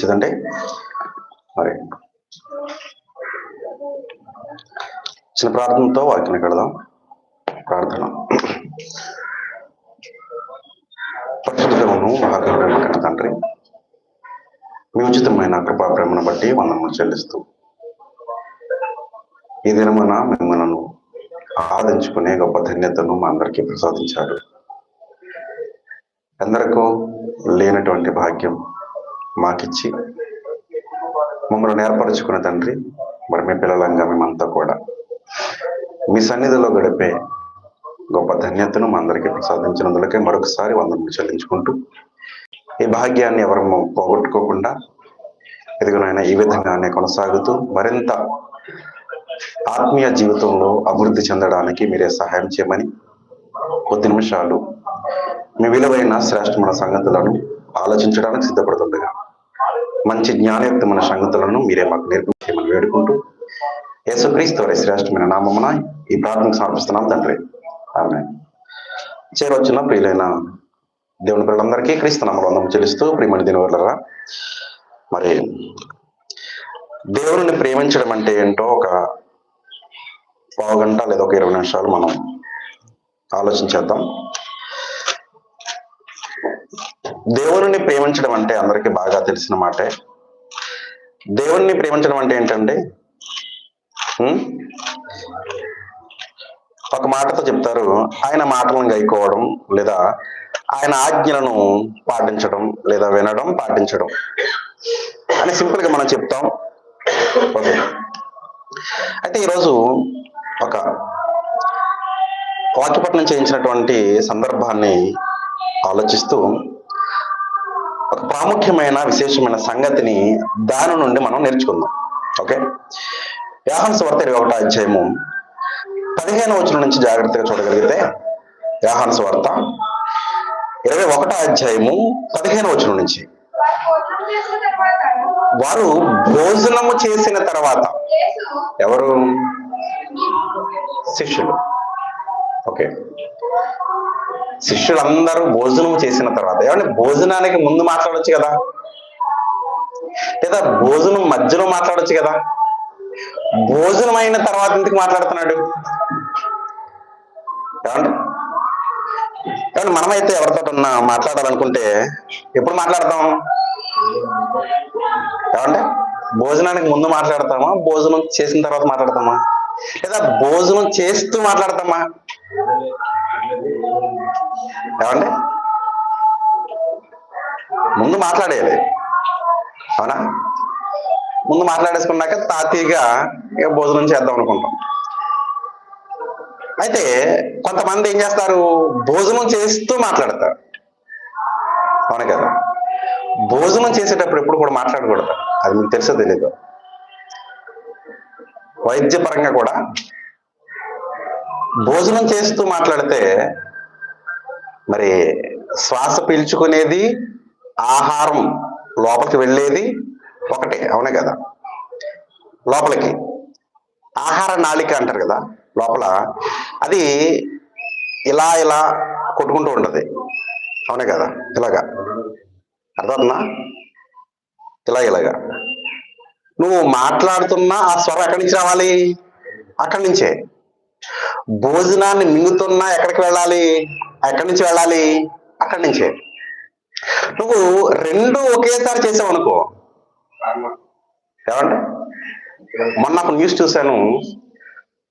మంచిదండి. మరి చిన్న ప్రార్థనతో వాక్యం కడదాం. ప్రార్థన. పరిశుద్ధమును మహాకరుడైన కన్న తండ్రి మీ ఉచితమైన కృపా ప్రేమను బట్టి మనము చెల్లిస్తూ ఈ దినమున మిమ్మల్ని ఆదించుకునే గొప్ప ధన్యతను మా అందరికీ ప్రసాదించారు. ఎందరికో లేనటువంటి భాగ్యం మాకిచ్చి మమ్మల్ని ఏర్పరచుకున్న తండ్రి మరి మీ పిల్లలంగా మేమంతా కూడా. మీ సన్నిధిలో గడిపే గొప్ప ధన్యతను మా అందరికీ ప్రసాదించినందులకే మరొకసారి వందనలు చెల్లించుకుంటూ ఈ భాగ్యాన్ని ఎవరు పోగొట్టుకోకుండా ఎదుగునైనా ఈ విధంగానే కొనసాగుతూ మరింత ఆత్మీయ జీవితంలో అభివృద్ధి చెందడానికి మీరే సహాయం చేయమని కొద్ది నిమిషాలు మీ విలువైన శ్రేష్టమైన సంగతులను ఆలోచించడానికి సిద్ధపడుతుండగా మంచి జ్ఞానయుక్తమైన సంగతులను మీరే మాకు నేర్పించేయమని వేడుకుంటూ యేసుక్రీస్తు వారి శ్రేష్టమైన నామమున ఈ ప్రార్థన సమర్పిస్తున్నాం తండ్రి. ఆమె చేరవచ్చిన ప్రియులైన దేవుని పిల్లలందరికీ క్రీస్తు నామలు చెల్లిస్తూ ప్రియమణి దినవర్లరా మరి దేవుని ప్రేమించడం అంటే ఏంటో ఒక పావు గంట లేదా ఒక ఇరవై నిమిషాలు మనం ఆలోచించేద్దాం. దేవుని ప్రేమించడం అంటే అందరికీ బాగా తెలిసిన మాటే. దేవుణ్ణి ప్రేమించడం అంటే ఏంటంటే ఒక మాటతో చెప్తారు ఆయన మాటలను గైకోవడం లేదా ఆయన ఆజ్ఞలను పాటించడం లేదా వినడం పాటించడం అని సింపుల్గా మనం చెప్తాం. ఓకే. అయితే ఈరోజు ఒక వాక్యపట్నం చేయించినటువంటి సందర్భాన్ని ఆలోచిస్తూ ఒక ప్రాముఖ్యమైన విశేషమైన సంగతిని దాని నుండి మనం నేర్చుకుందాం. ఓకే? యాహన్ స్వార్త ఇరవై ఒకటో అధ్యాయము పదిహేను వచ్చిన నుంచి జాగ్రత్తగా చూడగలిగితే యాహన్ స్వార్త ఇరవై ఒకటో అధ్యాయము పదిహేను వచ్చిన నుంచి. వారు భోజనము చేసిన తర్వాత ఎవరు? శిష్యులు. ఓకే? శిష్యులందరూ భోజనం చేసిన తర్వాత ఏమంటే భోజనానికి ముందు మాట్లాడొచ్చు కదా? లేదా భోజనం మధ్యలో మాట్లాడొచ్చు కదా? భోజనం అయిన తర్వాత ఎందుకు మాట్లాడుతున్నాడు? ఏమంటే ఏమంటే మనమైతే ఎవరితో ఉన్నా మాట్లాడాలనుకుంటే ఎప్పుడు మాట్లాడతాం? ఏమంటే భోజనానికి ముందు మాట్లాడతామా? భోజనం చేసిన తర్వాత మాట్లాడతామా? లేదా భోజనం చేస్తూ మాట్లాడతామా? ఏమండి? ముందు మాట్లాడేది అవునా? ముందు మాట్లాడేసుకున్నాక తాతీగా ఇక భోజనం చేద్దాం అనుకుంటాం. అయితే కొంతమంది ఏం చేస్తారు? భోజనం చేస్తూ మాట్లాడతారు. అవును కదా? భోజనం చేసేటప్పుడు ఎప్పుడు కూడా మాట్లాడకూడదు. అది మీకు తెలుసో తెలీదు? వైద్యపరంగా కూడా భోజనం చేస్తూ మాట్లాడితే మరి శ్వాస పీల్చుకునేది ఆహారం లోపలికి వెళ్ళేది ఒకటే అవునే కదా? లోపలికి. ఆహార నాళిక అంటారు కదా లోపల. అది ఇలా ఇలా కొట్టుకుంటూ ఉంటుంది అవునే కదా? ఇలాగా. అర్థమవుతుందా? ఇలా ఇలాగా. నువ్వు మాట్లాడుతున్నా ఆ స్వరం ఎక్కడి నుంచి రావాలి? అక్కడి నుంచే. భోజనాన్ని మింగుతున్నా ఎక్కడికి వెళ్ళాలి? ఎక్కడి నుంచి వెళ్ళాలి? అక్కడి నుంచే. నువ్వు రెండు ఒకేసారి చేసావు అనుకో ఏమంటే? మొన్న ఒక న్యూస్ చూశాను.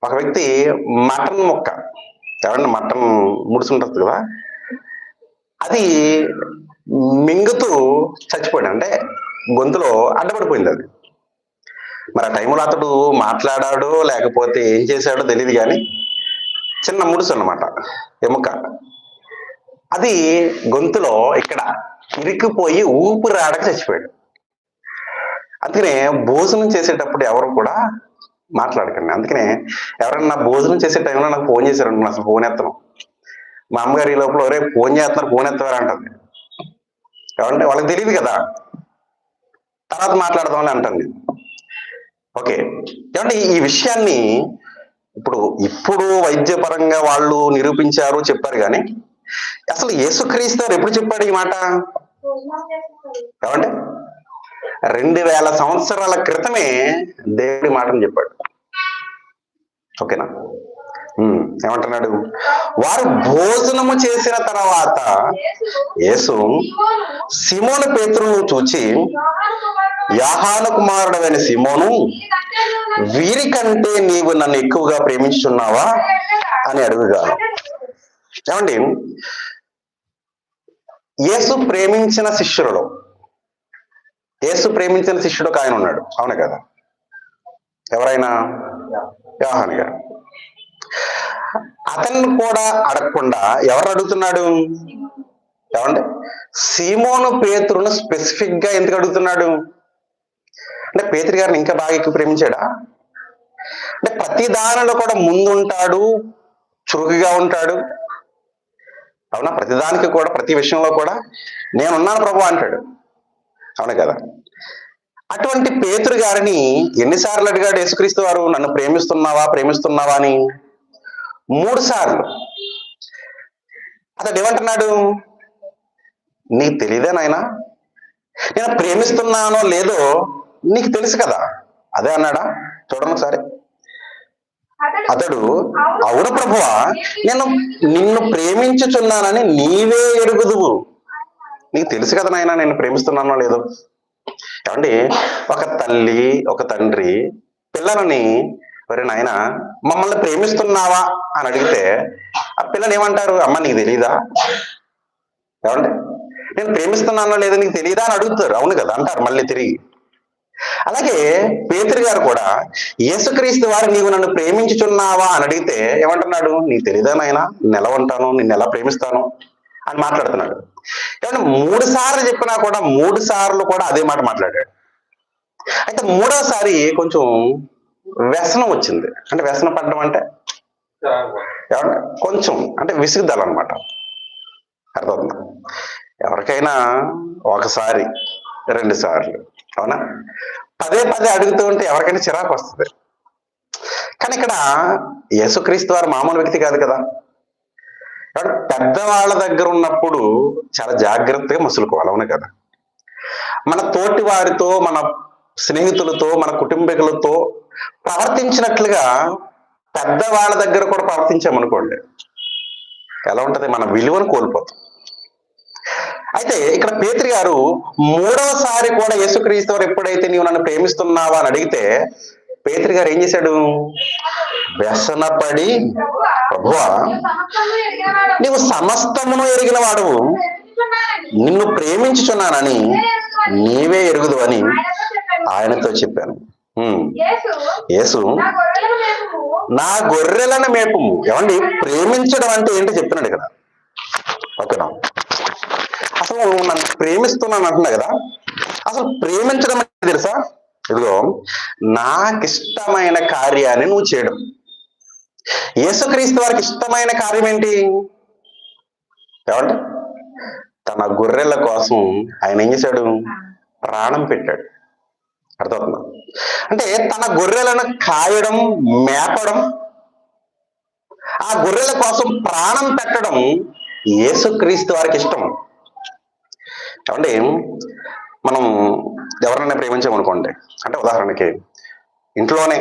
ఒక వ్యక్తి మటన్ ముక్క. ఏమంటే మటన్ ముడుచుంటుంది కదా? అది మింగుతూ చచ్చిపోయాడు. అంటే గొంతులో అడ్డపడిపోయింది అది. మరి ఆ టైంలో అతడు మాట్లాడాడో లేకపోతే ఏం చేశాడో తెలియదు కానీ చిన్న ముడుసు అన్నమాట ఎముక. అది గొంతులో ఇక్కడ ఇరికిపోయి ఊపిరాడక చచ్చిపోయాడు. అందుకనే భోజనం చేసేటప్పుడు ఎవరు కూడా మాట్లాడకండి. అందుకనే ఎవరన్నా భోజనం చేసే టైంలో నాకు ఫోన్ చేశారు అసలు ఫోన్ ఎత్తను. మా అమ్మగారు ఈ లోపల ఒరే ఫోన్ చేస్తున్నారు ఫోన్ ఎత్తవారు అంటుంది. ఏమంటే వాళ్ళకి తెలియదు కదా తర్వాత మాట్లాడదామని అంటుంది. ఓకే. ఏమంటే ఈ విషయాన్ని ఇప్పుడు ఇప్పుడు వైద్యపరంగా వాళ్ళు నిరూపించారు చెప్పారు కానీ అసలు యేసుక్రీస్తు ఎప్పుడు చెప్పాడు ఈ మాట? ఏమంటే రెండు వేల సంవత్సరాల క్రితమే దేవుడి మాటను చెప్పాడు. ఓకేనా? ఏమంటున్నాడు? వారు భోజనము చేసిన తర్వాత యేసు సిమోను పేతురును చూచి యాహాను కుమారుడమైన సిమోను వీరికంటే నీవు నన్ను ఎక్కువగా ప్రేమించుచున్నావా అని అడుగుగాను. ఏమండి? యేసు ప్రేమించిన శిష్యులలో యేసు ప్రేమించిన శిష్యుడు ఒక ఆయన ఉన్నాడు. అవును కదా? ఎవరైనా? యోహాన్ గారు. అతన్ని కూడా అడగకుండా ఎవరు అడుగుతున్నాడు? ఏమండి? సీమోను పేతురును స్పెసిఫిక్గా ఎందుకు అడుగుతున్నాడు? అంటే పేతురు గారిని ఇంకా బాగా ఎక్కువ ప్రేమించాడా? అంటే ప్రతి దానిలో కూడా ముందుంటాడు చురుకుగా ఉంటాడు. అవునా? ప్రతిదానికి కూడా ప్రతి విషయంలో కూడా నేనున్నాను ప్రభు అంటాడు. అవును కదా? అటువంటి పేతురు గారిని ఎన్నిసార్లు అడిగాడు? యేసుక్రీస్తు వారు నన్ను ప్రేమిస్తున్నావా? ప్రేమిస్తున్నావా అని? మూడు సార్లు. అతడు ఏమంటున్నాడు? నీకు తెలియదే నాయనా? నేను ప్రేమిస్తున్నానో లేదో నీకు తెలుసు కదా. అదే అన్నాడా? చూడండి ఒకసారి. అతడు అవును ప్రభువా నేను నిన్ను ప్రేమించుచున్నానని నీవే ఎరుగుదువు. నీకు తెలుసు కదా నాయనా నేను ప్రేమిస్తున్నానో లేదో? ఏమండి? ఒక తల్లి ఒక తండ్రి పిల్లలని మరి నాయన మమ్మల్ని ప్రేమిస్తున్నావా? అని అడిగితే ఆ పిల్లలు ఏమంటారు? అమ్మ నీకు తెలీదా? ఏమండి నేను ప్రేమిస్తున్నానో లేదో నీకు తెలియదా అని అడుగుతారు. అవును కదా అంటారు మళ్ళీ తిరిగి. అలాగే పేతురు గారు కూడా యేసుక్రీస్తు వారు నీవు నన్ను ప్రేమించుచున్నావా? అని అడిగితే ఏమంటున్నాడు? నీకు తెలీదా నాయన? నేను ఎలా ఉంటాను? నిన్ను ఎలా ప్రేమిస్తాను? అని మాట్లాడుతున్నాడు. ఏమంటే మూడు సార్లు చెప్పినా కూడా మూడు సార్లు కూడా అదే మాట మాట్లాడాడు. అయితే మూడోసారి కొంచెం వ్యసనం వచ్చింది. అంటే వ్యసనం పడడం అంటే కొంచెం అంటే విసుగుదల అనమాట అర్థమవుతుందా ఎవరికైనా ఒకసారి రెండు సార్లు అవునా? పదే పదే అడుగుతూ ఉంటే ఎవరికైనా చిరాకు వస్తుంది. కానీ ఇక్కడ యేసుక్రీస్తు వారు మామూలు వ్యక్తి కాదు కదా. పెద్దవాళ్ళ దగ్గర ఉన్నప్పుడు చాలా జాగ్రత్తగా మసులుకోవాలి అవును కదా. మన తోటి వారితో మన స్నేహితులతో మన కుటుంబీకులతో ప్రవర్తించినట్లుగా పెద్దవాళ్ళ దగ్గర కూడా ప్రవర్తించామనుకోండి ఎలా ఉంటది? మన విలువను కోల్పోతాం. అయితే ఇక్కడ పేత్రి గారు మూడవసారి కూడా యేసుక్రీస్తు వారు ఎప్పుడైతే నీవు నన్ను ప్రేమిస్తున్నావా అని అడిగితే పేత్రి గారు ఏం చేశాడు? వ్యసనపడి ప్రభువా నీవు సమస్తమును ఎరిగిన వాడువు. నిన్ను ప్రేమించుచున్నానని నీవే ఎరుగుదు అని ఆయనతో చెప్పాను. యేసు నా గొర్రెలను మేపుము. ఏమండి? ప్రేమించడం అంటే ఏంటి చెప్తున్నాడు ఇక్కడ. ఓకేనా అసలు నువ్వు నన్ను ప్రేమిస్తున్నాను అంటున్నా కదా. అసలు ప్రేమించడం అంటే తెలుసా? ఇదిగో నాకిష్టమైన కార్యాన్ని నువ్వు చేయడం. యేసుక్రీస్తు వారికి ఇష్టమైన కార్యం ఏంటి? ఏమంటే తన గొర్రెల కోసం ఆయన ఏం చేశాడు? ప్రాణం పెట్టాడు. అర్థమవుతుందా? అంటే తన గొర్రెలను కాయడం మేపడం ఆ గొర్రెల కోసం ప్రాణం పెట్టడం యేసుక్రీస్తు వారికి ఇష్టం. కాబట్టి మనం ఎవరినైనా ప్రేమించామనుకోండి అంటే ఉదాహరణకి ఇంట్లోనే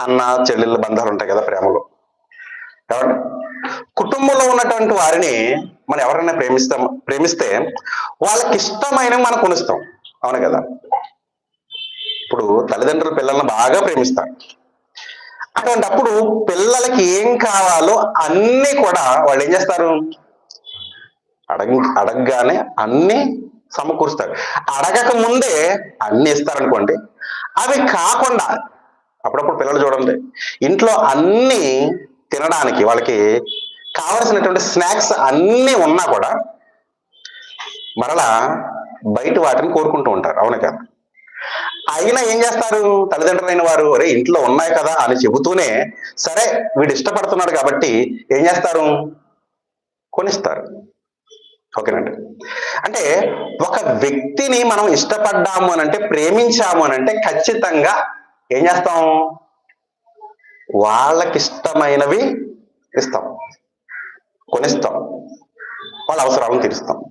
అన్న చెల్లెళ్ళ బంధాలు ఉంటాయి కదా ప్రేమలో. కాబట్టి కుటుంబంలో ఉన్నటువంటి వారిని మనం ఎవరైనా ప్రేమిస్తాం ప్రేమిస్తే వాళ్ళకి ఇష్టమైన మనం కొనిస్తాం. అవును కదా? ఇప్పుడు తల్లిదండ్రులు పిల్లల్ని బాగా ప్రేమిస్తారు. అటువంటి అప్పుడు పిల్లలకి ఏం కావాలో అన్ని కూడా వాళ్ళు ఏం చేస్తారు? అడగ అడగగానే అన్ని సమకూరుస్తారు. అడగక ముందే అన్ని ఇస్తారనుకోండి అవి కాకుండా అప్పుడప్పుడు పిల్లలు చూడండి ఇంట్లో అన్ని తినడానికి వాళ్ళకి కావలసినటువంటి స్నాక్స్ అన్ని ఉన్నా కూడా మరలా బయట వాటిని కోరుకుంటూ ఉంటారు. అవును కదా? అయినా ఏం చేస్తారు? తల్లిదండ్రులైన వారు అరే ఇంట్లో ఉన్నాయి కదా అని చెబుతూనే సరే వీడు ఇష్టపడుతున్నాడు కాబట్టి ఏం చేస్తారు? కొనిస్తారు. ఓకేనండి. అంటే ఒక వ్యక్తిని మనం ఇష్టపడ్డాము అని అంటే ప్రేమించాము అని అంటే ఖచ్చితంగా ఏం చేస్తాం? వాళ్ళకి ఇష్టమైనవి ఇస్తాం. కొనిస్తాం. వాళ్ళ అవసరాలను తీరుస్తాం.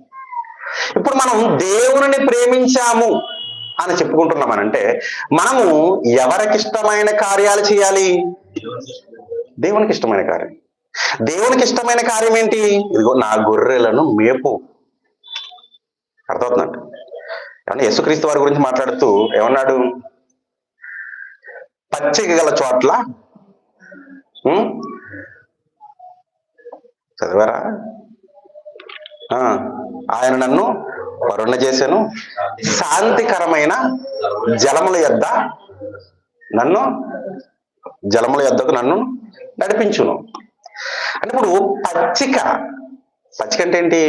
ఇప్పుడు మనం దేవుని ప్రేమించాము అని చెప్పుకుంటున్నామనంటే మనము ఎవరికి ఇష్టమైన కార్యాలు చేయాలి? దేవునికి ఇష్టమైన కార్యం. దేవునికి ఇష్టమైన కార్యం ఏంటి? ఇదిగో నా గొర్రెలను మేపు. అర్థమవుతుందండి? ఏమన్నా యేసుక్రీస్తు వారి గురించి మాట్లాడుతూ ఏమన్నాడు? పచ్చిక గల చోట్ల చదివారా? ఆ, ఆయన నన్ను వరుణ చేశాను శాంతికరమైన జలముల యొద్ద నన్ను జలముల యొద్దకు నన్ను నడిపించును. అంటే ఇప్పుడు పచ్చిక పచ్చిక అంటే ఏంటి?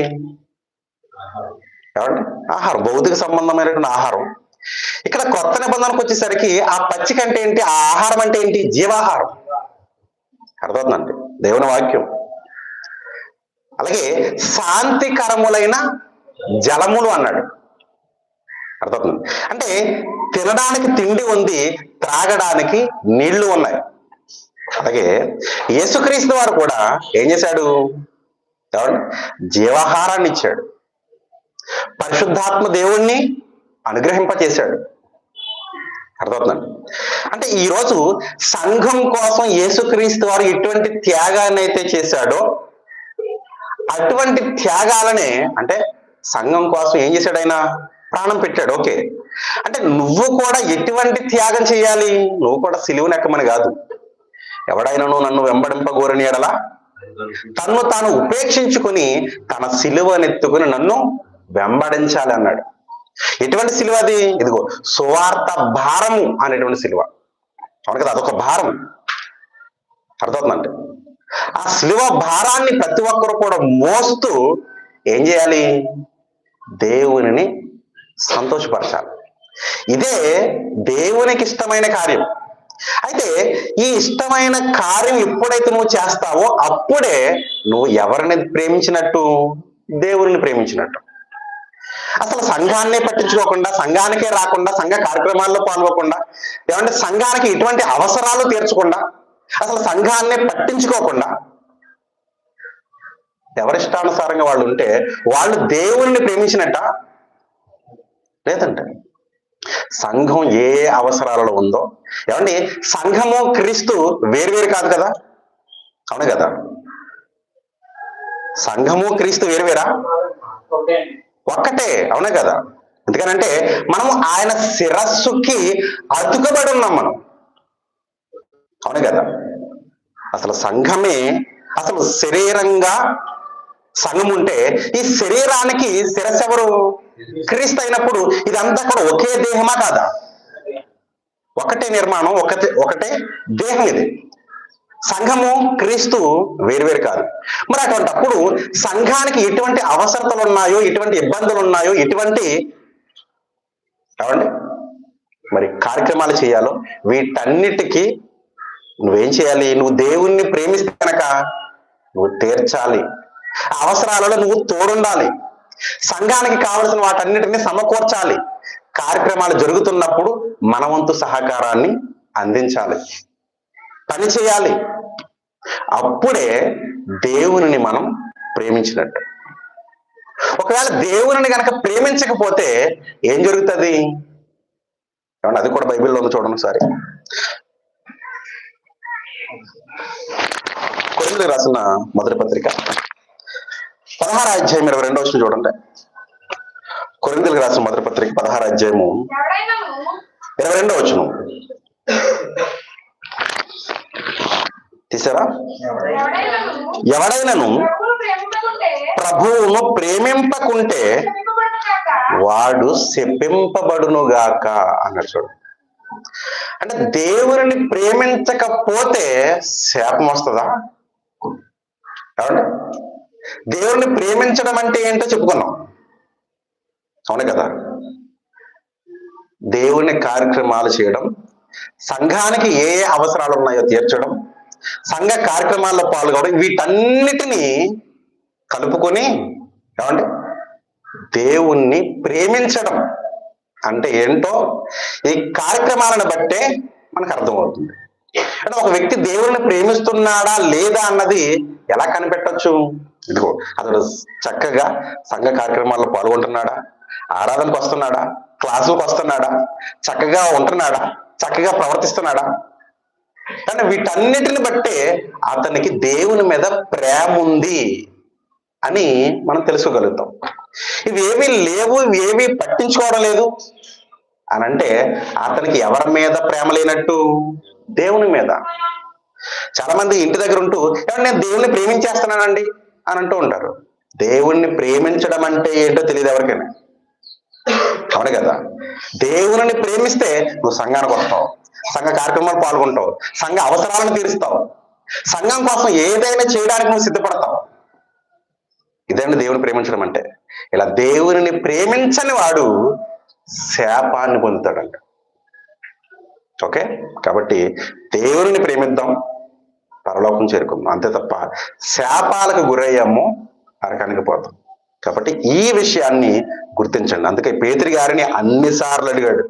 ఏమండి ఆహారం భౌతిక సంబంధమైనటువంటి ఆహారం. ఇక్కడ కొత్త నిబంధనకు వచ్చేసరికి ఆ పచ్చిక అంటే ఏంటి? ఆ ఆహారం అంటే ఏంటి? జీవాహారం. అర్థమవుతుందండి? దేవుని వాక్యం. అలాగే శాంతికరములైన జలములు అన్నాడు. అర్థమవుతుంది? అంటే తినడానికి తిండి ఉంది త్రాగడానికి నీళ్ళు ఉన్నాయి. అలాగే యేసుక్రీస్తు వారు కూడా ఏం చేశాడు? ఏమండి జీవాహారాన్ని ఇచ్చాడు. పరిశుద్ధాత్మ దేవుణ్ణి అనుగ్రహింపచేశాడు. అర్థమవుతుందండి అంటే ఈరోజు సంఘం కోసం యేసుక్రీస్తు వారు ఎటువంటి త్యాగాన్ని అయితే చేశాడో అటువంటి త్యాగాలనే అంటే సంఘం కోసం ఏం చేశాడు ఆయన? ప్రాణం పెట్టాడు. ఓకే. అంటే నువ్వు కూడా ఎటువంటి త్యాగం చేయాలి? నువ్వు కూడా సిలువను ఎక్కమని కాదు. ఎవడైనాను నన్ను వెంబడింపగోరని ఎడలా? తన్ను తాను ఉపేక్షించుకుని తన సిలువనెత్తుకుని నన్ను వెంబడించాలి అన్నాడు. ఎటువంటి సిలువ అది? ఇదిగో సువార్త భారము అనేటువంటి సిలువ. అవును కదా అదొక భారం. అర్థమవుతుందంటే ఆ సిలువ భారాన్ని ప్రతి ఒక్కరు కూడా మోస్తూ ఏం చేయాలి? దేవుని సంతోషపరచాలి. ఇదే దేవునికి ఇష్టమైన కార్యం. అయితే ఈ ఇష్టమైన కార్యం ఎప్పుడైతే నువ్వు చేస్తావో అప్పుడే నువ్వు ఎవరిని ప్రేమించినట్టు? దేవుడిని ప్రేమించినట్టు. అసలు సంఘాన్నే పట్టించుకోకుండా సంఘానికే రాకుండా సంఘ కార్యక్రమాల్లో పాల్గొకుండా ఏమంటే సంఘానికి ఎటువంటి అవసరాలు తీర్చకుండా అసలు సంఘాన్నే పట్టించుకోకుండా ఎవరిష్టానుసారంగా వాళ్ళు ఉంటే వాళ్ళు దేవుణ్ణి ప్రేమించినట్ట? లేదంటే సంఘం ఏ అవసరాలలో ఉందో ఏమండి? సంఘము క్రీస్తు వేరువేరు కాదు కదా? అవును కదా? సంఘము క్రీస్తు వేరువేరా ఒక్కటే అవునా కదా? ఎందుకనంటే మనము ఆయన శిరస్సుకి అతుకబడి ఉన్నాం మనం. అవును కదా? అసలు సంఘమే అసలు శరీరంగా సంఘం ఉంటే ఈ శరీరానికి శిరస్సు ఎవరు క్రీస్తు అయినప్పుడు ఇదంతా కూడా ఒకే దేహమా కాదా? ఒకటే నిర్మాణం ఒకటే ఒకటే దేహం ఇది. సంఘము క్రీస్తు వేరువేరు కాదు. మరి అటువంటిప్పుడు సంఘానికి ఎటువంటి అవసరతలు ఉన్నాయో ఎటువంటి ఇబ్బందులు ఉన్నాయో ఎటువంటి ఏమండి? మరి కార్యక్రమాలు చేయాలో వీటన్నిటికీ నువ్వేం చేయాలి? నువ్వు దేవుణ్ణి ప్రేమిస్తే కనుక నువ్వు తీర్చాలి. అవసరాలలో నువ్వు తోడుండాలి. సంఘానికి కావలసిన వాటన్నిటిని సమకూర్చాలి. కార్యక్రమాలు జరుగుతున్నప్పుడు మనవంతు సహకారాన్ని అందించాలి. పని చేయాలి. అప్పుడే దేవుని మనం ప్రేమించినట్టు. ఒకవేళ దేవుని గనక ప్రేమించకపోతే ఏం జరుగుతుంది? ఏమన్నా అది కూడా బైబిల్లో ఉంది చూడండి ఒకసారి. కొరింథీయులకు రాసిన మొదటి పత్రిక. పదహారు అధ్యాయం ఇరవై రెండో వచ్చిన చూడండి. కొరిందలకు రాసిన మొదటి పత్రిక పదహారు అధ్యాయము ఇరవై రెండో వచ్చిన తీసారా? ఎవడైనాను ఎవడైనను ప్రభువును ప్రేమింపకుంటే వాడు శపింపబడునుగాక అన్నాడు చూడు. అంటే దేవుని ప్రేమించకపోతే శాపం వస్తుందా? ఏమండి దేవుణ్ణి ప్రేమించడం అంటే ఏంటో చెప్పుకున్నాం. అవును కదా? దేవుని కార్యక్రమాలు చేయడం సంఘానికి ఏ ఏ అవసరాలు ఉన్నాయో తీర్చడం సంఘ కార్యక్రమాల్లో పాల్గొనడం వీటన్నిటినీ కలుపుకొని ఏమండి? దేవుణ్ణి ప్రేమించడం అంటే ఏంటో ఈ కార్యక్రమాలను బట్టే మనకు అర్థమవుతుంది. అంటే ఒక వ్యక్తి దేవుణ్ణి ప్రేమిస్తున్నాడా లేదా అన్నది ఎలా కనిపెట్టొచ్చు? ఇదిగో అతడు చక్కగా సంఘ కార్యక్రమాల్లో పాల్గొంటున్నాడా? ఆరాధనకు వస్తున్నాడా? క్లాసులకు వస్తున్నాడా? చక్కగా ఉంటున్నాడా? చక్కగా ప్రవర్తిస్తున్నాడా? కానీ వీటన్నిటిని బట్టే అతనికి దేవుని మీద ప్రేమ ఉంది అని మనం తెలుసుకోగలుగుతాం. ఇవేమీ లేవు ఇవేమీ పట్టించుకోవడం లేదు అని అంటే అతనికి ఎవరి మీద ప్రేమ లేనట్టు? దేవుని మీద. చాలా మంది ఇంటి దగ్గర ఉంటూ నేను దేవుని ప్రేమించేస్తున్నానండి? అని అంటూ ఉంటారు. దేవుణ్ణి ప్రేమించడం అంటే ఏంటో తెలియదు ఎవరికైనా. అవును కదా? దేవుని ప్రేమిస్తే నువ్వు సంఘానికి వస్తావు. సంఘ కార్యక్రమాలు పాల్గొంటావు. సంఘ అవసరాలను తీరుస్తావు. సంఘం కోసం ఏదైనా చేయడానికి నువ్వు సిద్ధపడతావు. ఇదండి దేవుని ప్రేమించడం అంటే? ఇలా దేవుని ప్రేమించని వాడు శాపాన్ని పొందుతాడంట. ఓకే? కాబట్టి దేవుని ప్రేమిద్దాం. పరలోకం చేరుకుందాం. అంతే తప్ప శాపాలకు గురయ్యాము నరకానికి పోతాం. కాబట్టి ఈ విషయాన్ని గుర్తించండి. అందుకే పేతురి గారిని అన్ని సార్లు అడిగాడు.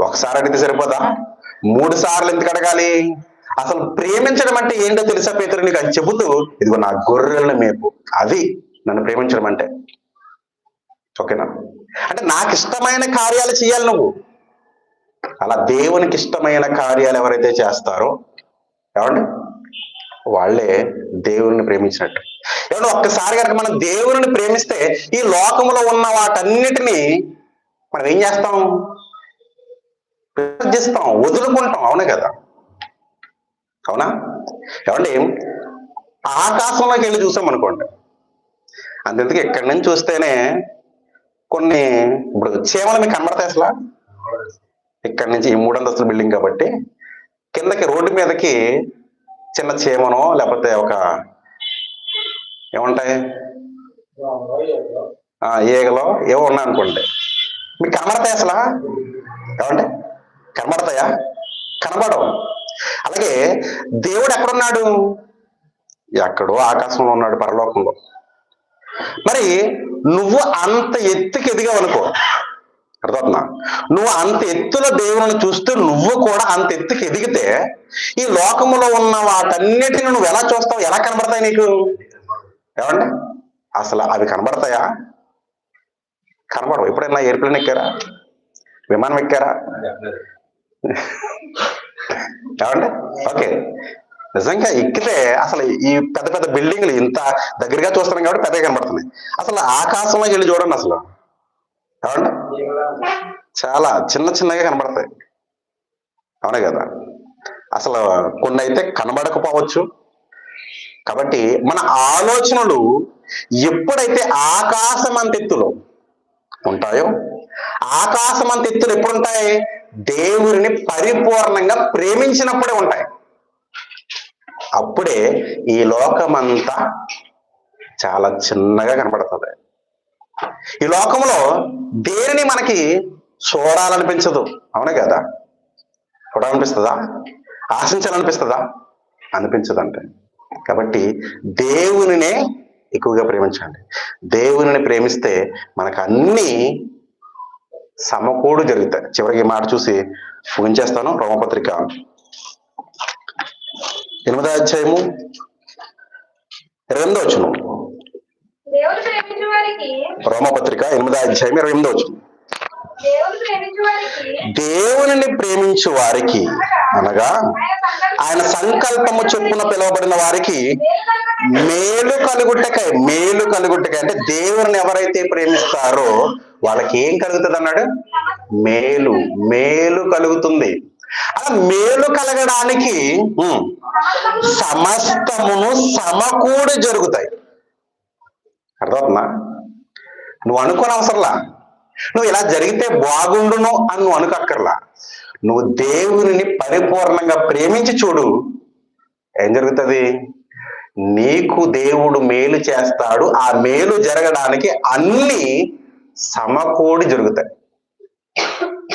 ఒకసారి అడిగితే సరిపోదా? మూడు సార్లు ఎందుకు అడగాలి? అసలు ప్రేమించడం అంటే ఏంటో తెలుసా పేతురు? నీకు అని చెబుతూ ఇదిగో నా గొర్రెలను మేపు. అది నన్ను ప్రేమించడం అంటే. ఓకేనా? అంటే నాకు ఇష్టమైన కార్యాలు చేయాలి నువ్వు. అలా దేవునికి ఇష్టమైన కార్యాలు ఎవరైతే చేస్తారో ఏమండి? వాళ్ళే దేవుని ప్రేమించినట్టు. ఏమంటే ఒక్కసారి కనుక మనం దేవుని ప్రేమిస్తే ఈ లోకంలో ఉన్న వాటన్నిటినీ మనం ఏం చేస్తాం? విసర్జిస్తాం వదులుకుంటాం. అవునే కదా? అవునా? ఏమండి ఆకాశంలోకి వెళ్ళి చూసాం అనుకోండి. అంతెందుకు ఇక్కడి నుంచి చూస్తేనే కొన్ని ఇప్పుడు చీమలు మీకు కనబడతాయి అసలు? ఇక్కడి నుంచి ఈ మూడంతస్తుల బిల్డింగ్ కాబట్టి కిందకి రోడ్డు మీదకి చిన్న చీమనో లేకపోతే ఒక ఏముంటాయి? ఈగలో ఏవో ఉన్నాయి అనుకోండి మీకు కనబడతాయి అసలు? ఏమంటే కనబడతాయా? కనబడవు. అలాగే దేవుడు ఎక్కడున్నాడు? ఎక్కడో ఆకాశంలో ఉన్నాడు పరలోకంలో. మరి నువ్వు అంత ఎత్తుకి ఎదిగావు అనుకో అర్థమవుతుందా? నువ్వు అంత ఎత్తులో దేవుని చూస్తూ నువ్వు కూడా అంత ఎత్తుకి ఎదిగితే ఈ లోకములో ఉన్న వాటన్నిటిని నువ్వు ఎలా చూస్తావు? ఎలా కనబడతాయి నీకు? ఏమండి? అసలు అవి కనబడతాయా? కనబడవు. ఎప్పుడైనా ఎయిర్ప్లేన్ ఎక్కారా? విమానం ఎక్కారా? ఏమండి? ఓకే. నిజంగా ఎక్కితే అసలు ఈ పెద్ద పెద్ద బిల్డింగ్లు ఇంత దగ్గరగా చూస్తున్నాం కాబట్టి పెద్దగా కనబడుతున్నాయి. అసలు ఆకాశంలోకి వెళ్ళి చూడండి అసలు. ఏమండి చాలా చిన్న చిన్నగా కనబడతాయి. అవునే కదా? అసలు కొన్ని అయితే కనబడకపోవచ్చు. కాబట్టి మన ఆలోచనలు ఎప్పుడైతే ఆకాశమంతెత్తులో ఉంటాయో ఆకాశమంతెత్తులు ఎప్పుడు ఉంటాయి దేవుడిని పరిపూర్ణంగా ప్రేమించినప్పుడే ఉంటాయి. అప్పుడే ఈ లోకమంతా చాలా చిన్నగా కనబడుతుంది. ఈ లోకంలో దేనిని మనకి చూడాలనిపించదు? అవునే కదా? చూడాలనిపిస్తుందా? ఆశించాలనిపిస్తుందా? అనిపించదంటే. కాబట్టి దేవునినే ఎక్కువగా ప్రేమించండి. దేవునిని ప్రేమిస్తే మనకు అన్ని సమకూడు జరుగుతాయి. చివరికి మాట చూసి ముగించేస్తాను. రోమపత్రిక ఎనిమిదో అధ్యాయము ఇరవై ఎనిమిదో వచ్చును రోమపత్రిక ఎనిమిదో అధ్యాయం ఇరవై ఎనిమిదో వచ్చును దేవుడు ప్రేమించు వారికి అనగా ఆయన ఆయన సంకల్పం సంకల్పము చొప్పున పిలువబడిన వారికి మేలు కలుగుటకై మేలు కలుగుటకై కలుగుటకై అంటే దేవుని ఎవరైతే ప్రేమిస్తారో వాళ్ళకి ఏం కలుగుతుంది అన్నాడు? మేలు మేలు కలుగుతుంది. అలా మేలు కలగడానికి సమస్తమును సమకూడి జరుగుతాయి. అర్థమవుతుందా? నువ్వు అనుకోని అవసరంలా. నువ్వు ఇలా జరిగితే బాగుండును అని నువ్వు అనుకక్కర్లా. నువ్వు దేవునిని పరిపూర్ణంగా ప్రేమించి చూడు. ఏం జరుగుతుంది? నీకు దేవుడు మేలు చేస్తాడు. ఆ మేలు జరగడానికి అన్ని సమకూడి జరుగుతాయి.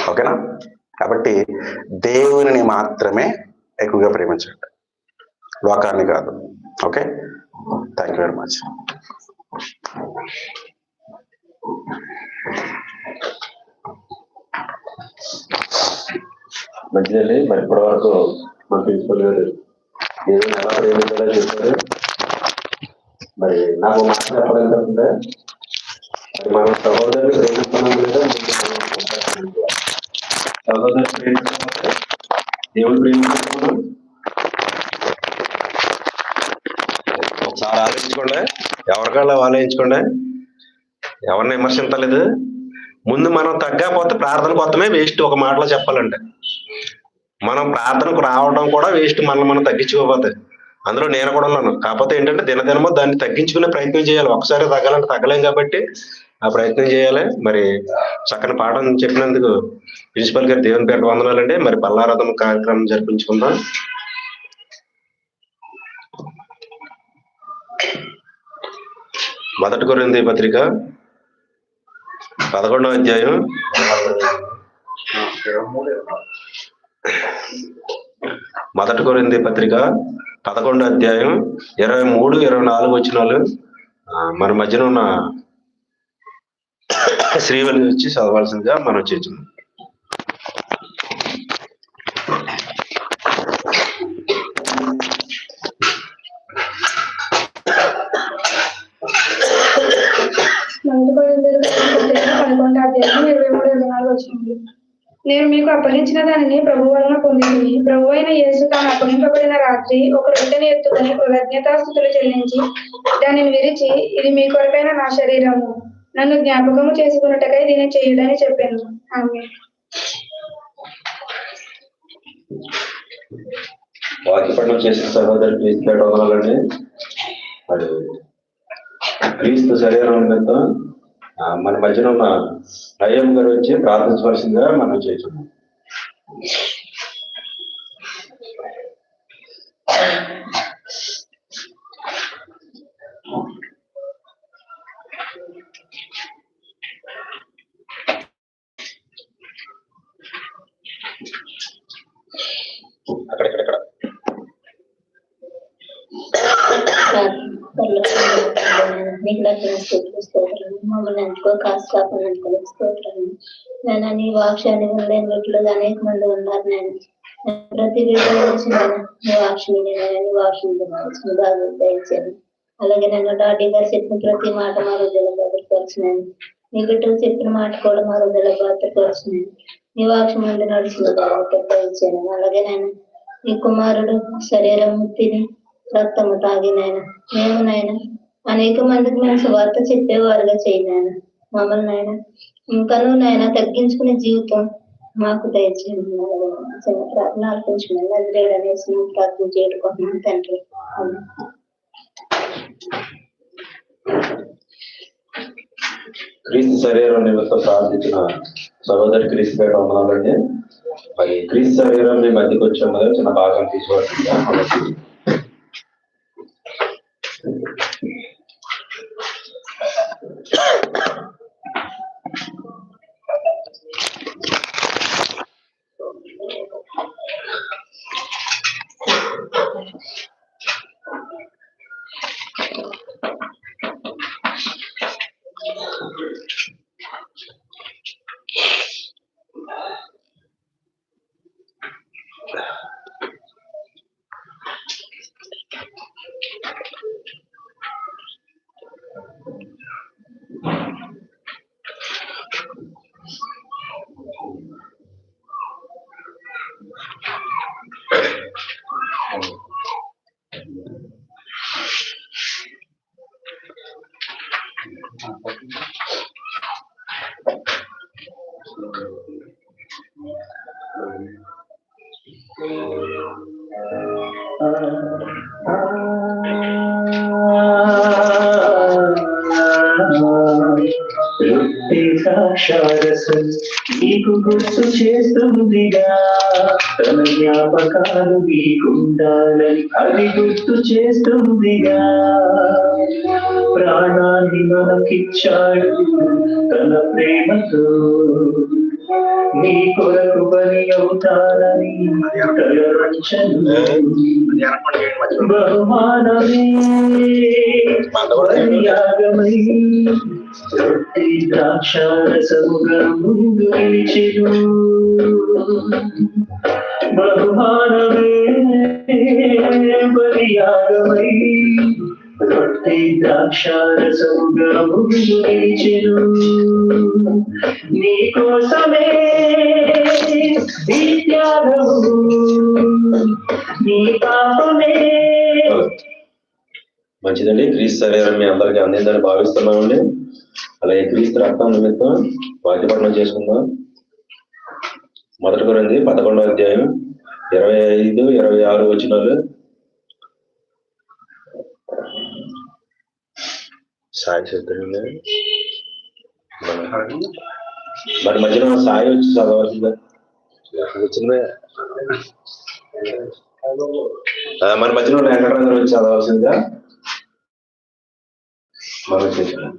ఓకేనా? కాబట్టి దేవుని మాత్రమే ఎక్కువగా ప్రేమించండి లోకాన్ని కాదు. Okay? Thank you very much మంచిదండి. మరి ఇప్పటి వరకు మన ప్రిన్సిపల్ గారు దేవుని ఎలా ప్రేమించాలో చెప్పారు. మరి నాకు మాట మరి మనం సహోదరుని ప్రేమిస్తున్నాం లేదా సహోదరు ప్రేమిస్తున్నాం దేవుడు ప్రేమిస్తున్నాం ఒకసారి ఆలోచించుకోండి. ఎవరికాళ్ళు ఆలోచించుకోండి ఎవరిని విమర్శించలేదు. ముందు మనం తగ్గకపోతే ప్రార్థన కొత్తమే వేస్ట్ ఒక మాటలో చెప్పాలంటే. మనం ప్రార్థనకు రావడం కూడా వేస్ట్ మనం మనం తగ్గించుకోకపోతే. అందులో నేను కూడా ఉన్నాను. కాకపోతే ఏంటంటే దినదినమో దాన్ని తగ్గించుకునే ప్రయత్నం చేయాలి. ఒకసారి తగ్గాలంటే తగ్గలేం కాబట్టి ఆ ప్రయత్నం చేయాలి. మరి చక్కని పాఠం చెప్పినందుకు ప్రిన్సిపల్ గారు దేవుని పేట వందనాలండి. మరి బల్లారథం కార్యక్రమం జరిపించుకుందాం. మొదటి కొరింది పత్రిక పదకొండవ అధ్యాయం. మొదటి కొరింది పత్రిక పదకొండో అధ్యాయం ఇరవై మూడు ఇరవై నాలుగు వచ్చిన వాళ్ళు మన మధ్యన ఉన్న శ్రీవల్లి వచ్చి చదవాల్సిందిగా మనం చేస్తున్నాం మొదటి కొరింథీయులకు రాసిన పత్రిక పదకొండో అధ్యాయం ఇరవై మూడు చేస్తుంది. నేను మీకు అప్పగించిన దానిని ప్రభు వలన పొందింది. ప్రభు అయిన యేసు తాను అప్పగింపబడిన రాత్రి ఒక రొట్టెని ఎత్తుకుని కృతజ్ఞతాస్థుతులు చెల్లించి దానిని విరిచి ఇది మీ కొరకైన నా శరీరము. నన్ను జ్ఞాపకము చేసుకున్నట్టుగా దీన్ని చేయుడని చెప్పాను. ఆమె వాక్యపట్నం చేసిన సహోదరు క్రీస్తు పేట వదనాలండి క్రీస్తు శరీరం నిమిత్తం మన మధ్యన ఉన్న అయ్యమ్మ గారు వచ్చి ప్రార్థించవలసిందిగా మనం చేస్తున్నాం నీకు లక్షణ స్తోత్రం మమ్మల్ని కాసు కాకుండా స్తోత్రం నేను నీ వాక్యాన్ని ఉండే నీటిలో అనేక మంది ఉన్నారు. నేను ప్రతి వీడియో వచ్చిన నీ వాక్యం నీ బాగా దయచేది అలాగే నేను డాడీ గారు చెప్పిన ప్రతి మాట మా హృదయలో భద్రపరచున్నాను నీ బిడ్డలు చెప్పిన మాట కూడా మా హృదయలో భద్రపరచున్నాను నీ వాక్ష ముందు నడిచిన బాగా అలాగే నేను నీ కుమారుడు శరీరం తిని రక్తము తాగినాయన మేము నాయన అనేక మందికి మేము సువార్త చెప్పేవారుగా చేయనాయన మమ్మల్ని నాయన ఇంకనూ నాయన తగ్గించుకునే జీవితం మాకు దయచేయండి చిన్న ప్రార్థన అర్పించుకున్నాను నదిలేడు అనేసి మేము ప్రార్థన చేసుకుంటున్నాం తండ్రి. క్రీస్తు శరీరం నిమిత్తం ప్రార్థించిన సహోదరి క్రీస్తు పేట వందనాలండి మరి క్రీస్తు శరీరం మీ మధ్యకి వచ్చే ఉన్నది చిన్న భాగం తీసుకోవాల్సిందిగా మనకి సాక్షారసం నీకు గుర్తు చేస్తుందిగా తన జ్ఞాపకాలు మీకుండాలని అది గుర్తు చేస్తుందిగా. ప్రాణాన్ని మనకిచ్చాడు తన ప్రేమతో. నీ కొరకు బలి అవుతానని బహుమానమే బలియాగమై రొట్టె ద్రాక్షారసముగా బహుమానమే బలియాగమై రొట్టె భక్తి ద్రాక్షారసముగా ముందు నిలిచెను నీకోసమే త్యాగము నీ పాపమే మంచిదండి. క్రీస్తు శరీరం మీ అందరికీ అందిందని భావిస్తున్నామండి. అలాగే క్రీస్తు రక్తం నిమిత్తం వాక్యపట్నం చేసుకుందాం. మొదటి గురించి పదకొండవ అధ్యాయం ఇరవై ఐదు ఇరవై ఆరు వచ్చినాలు సాయి చెప్తారండి మరి మధ్యలో సాయి వచ్చి చదవాల్సిందే వచ్చిందే. మన మధ్యలో వెంకటరాజు వచ్చి చదవాల్సిందిగా మనం చేసాం